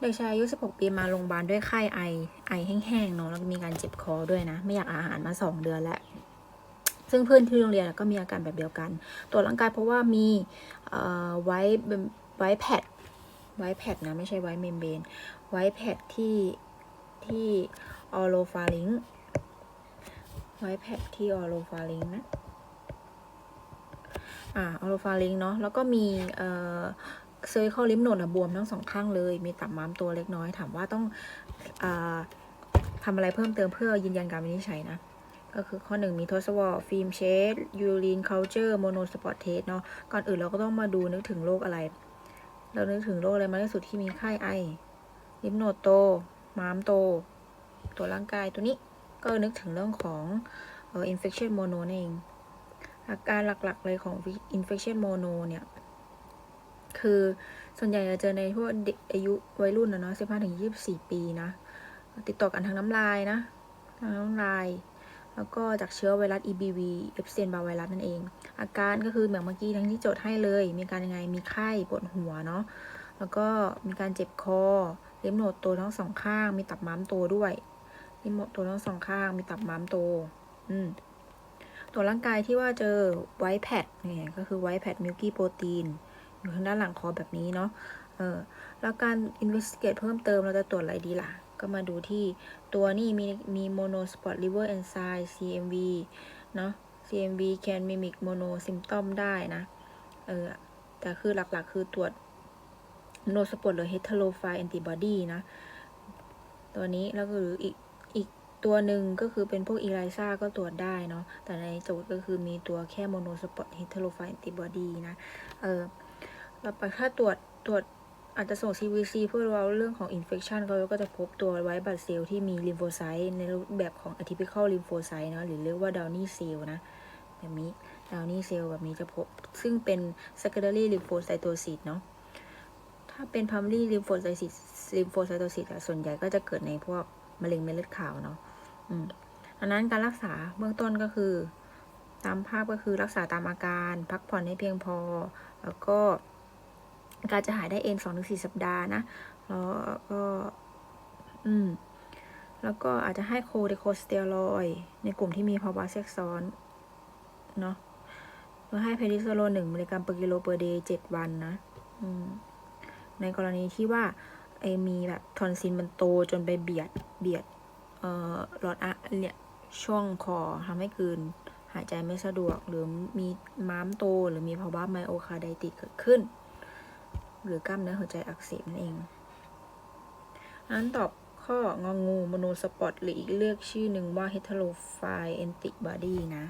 เด็กชายอายุ 16 ปีมาโรงพยาบาลด้วยไข้ไอ ไอแห้งๆเนาะแล้วก็มีการเจ็บคอด้วยนะ ไม่อยากอาหารมา 2 เดือนแล้ว ซึ่งเพื่อนที่โรงเรียนก็มีอาการแบบเดียวกันตรวจร่างกายเพราะว่ามีไว้ไว้แพดไว้แพดนะ ไม่ใช่ไว้เมมเบรนไว้แพดที่ที่ออโลฟาริงไว้แพดที่ออโลฟาริงนะอ่าออโลฟาริงเนาะแล้วก็มีเอ่อ เซอร์คอลิมโนดบวมทั้งสองข้างเลย มีตับม้ามตัวเล็กน้อย ถามว่าต้องอทำอะไรเพิ่มเติมเพื่อยืนยันการวินิจฉัยนะ ก็คือข้อหนึ่งมีทศวรรษฟิล์มเชดยูรินเคานเจอร์โมโนสปอตเทสเนาะ ก่อนอื่นเราก็ต้องมาดูนึกถึงโรคอะไร เรานึกถึงโรคอะไรมากที่สุดที่มีไข้ไอ ลิมโนดโต ม้ามโต ตัวร่างกายตัวนี้ก็นึกถึงเรื่องของอ่อ infection mono นั่นเองอาการหลักๆเลยของ infection mono เนี่ย คือส่วนใหญ่จะเจอในพวกเด็กอายุวัยรุ่นนะเนาะ15ถึง24ปีนะ ติดต่อกันทางน้ำลายนะทางน้ำลาย แล้วก็จากเชื้อไวรัส EBV เอฟเซนบาไวรัสนั่นเอง อาการก็คือเหมือนเมื่อกี้ทั้งที่โจทย์ให้เลย มีการยังไงมีไข้ปวดหัวเนาะแล้วก็มีการเจ็บคอลิมโหนดโตทั้งสองข้าง มีตับม้ามโตด้วยลิมโหนดโตทั้งสองข้าง มีตับม้ามโต อืมตัวร่างกายที่ว่าเจอไวท์แพดเนี่ยก็คือไวท์แพดมิลกี้โปรตีน อยู่ทางด้านหลังคอแบบนี้เนาะเออแล้วการ investigate เพิ่มเติมเราจะตรวจอะไรดีล่ะ ก็มาดูที่ตัวนี่มีมี monospot liver enzyme CMV เนาะ CMV can mimic mono symptom ได้นะ เออ แต่คือหลักๆ คือตรวจ monospot หรือ heterophile antibody นะ ตัวนี้แล้วก็หรืออีกอีกตัวหนึ่งก็คือเป็นพวกอีไลซ่าก็ตรวจได้เนาะ แต่ในโจทย์ก็คือมีตัวแค่ monospot heterophile antibody นะ เออ แล้วถ้าตรวจตรวจอาจจะส่ง CVC เพื่อเราเรื่องของ infection เขาก็จะพบตัวไว้บัตเซลล์ที่มีลิมโฟไซต์ในรูปแบบของ atypical lymphocyte เนะหรือเรียกว่า downy cell นะ แบบนี้ downy cell แบบนี้จะพบ ซึ่งเป็น secondary lymphocytosis เนาะถ้าเป็น primary lymphocytosis lymphocytosis ส่วนใหญ่ก็จะเกิดในพวกมะเร็งเม็ดเลือดขาวเนาะอืมอันนั้นการรักษาเบื้องต้นก็คือ ตามภาพก็คือรักษาตามอาการ พักผ่อนให้เพียงพอ แล้วก็ การจะหายได้เองสองถึงสี่สัปดาห์นะแล้วก็อืมแล้วก็อาจจะให้โคเดโคสเตียรอยในกลุ่มที่มีภาวะแทรกซ้อนเนาะเพื่อให้เพนิซิลโลหนึ่งมิลลิกรัมเปอร์กิโลเปอร์เดย์เจ็ดวันนะในกรณีที่ว่าไอมีแบบทอนซิลมันโตจนไปเบียดเบียดเอ่อหลอดอะเนี่ยช่วงคอทำให้กลืนหายใจไม่สะดวกหรือมีม้ามโตหรือมีภาวะไมโอคาร์ไดติเกิดขึ้น หรือกล้ามเนื้อหัวใจอักเสบนั่นเองนั้นตอบข้ององูโมโนสปอตหรืออีกเรียกชื่อหนึ่งว่าเฮตโรไฟเอนติกบอดีนะ